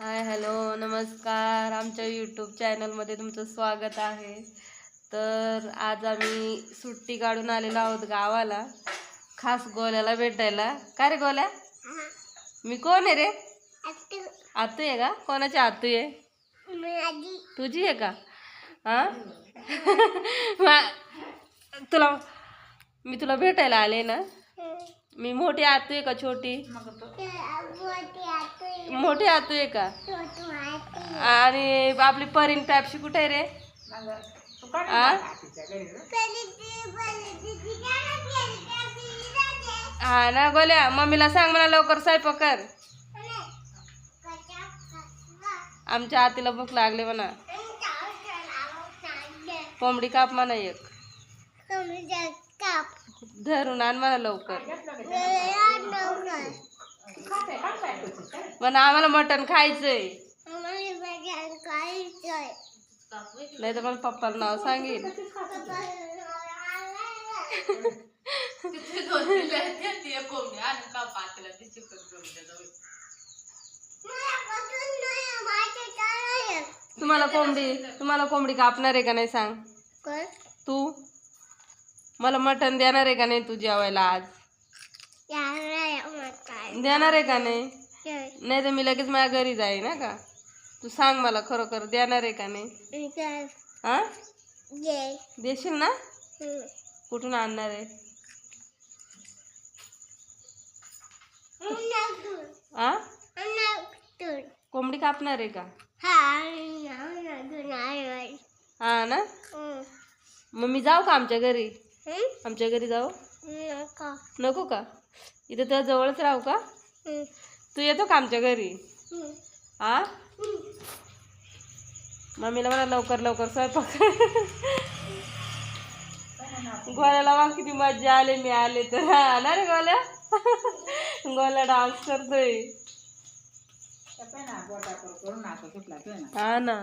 Hi hello नमस्कार. आमच्या YouTube चॅनलमध्ये तुमचं स्वागत आहे. तर आज आम्ही सुट्टी काढून आलेलो आहोत गावाला. खास गोल्याला भेटायला. काय रे गोल्या? मी कोण आहे रे? आतू. आहे का? कोणाची आतू आहे? तुझी आहे का? हा? मा- तुला मी तुला भेटायला आले ना? मी मोठी आतू आहे का छोटी? मोठी आतू आहे का? आणि आपली परीन पॅप्सी कुठे आहे रे? आ? हा ना गोल्या मम्मीला सांग मला लवकर स्वयंपाक कर. आमच्या आतीला भूक लागली म्हणा. कोंबडी काप म्हणा एक. धरून आण म्हणा लवकर. म्हणा आम्हाला मटण खायचंय. नाही तर मला पप्पाला नाव सांगेल तुम्हाला कोंबडी तुम्हाला कोंबडी कापणार आहे का नाही सांग. तू? मला मटण देणार आहे का नाही तू जेवायला आज? देणार आहे का नाही? नाही तर मी लगेच माझ्या घरी जाईन ना का? तू सांग मला खरोखर देणार आहे का नाही? हा? देशील ना? कुठून आणणार आहे? हा कोंबडी कापणार आहे का? हा ना? मग मी जाऊ का आमच्या घरी? आमच्या घरी जाऊ? नको. का? इथं तुझ्या जवळच राहू का? तू येतो का आमच्या घरी? हा मम्मीला मला लवकर लवकर स्वयंपाक. गोल्याला मग किती मजा आली मी आले तर. ना रे गोल्या? गोल्या डान्स करतोय. हा ना.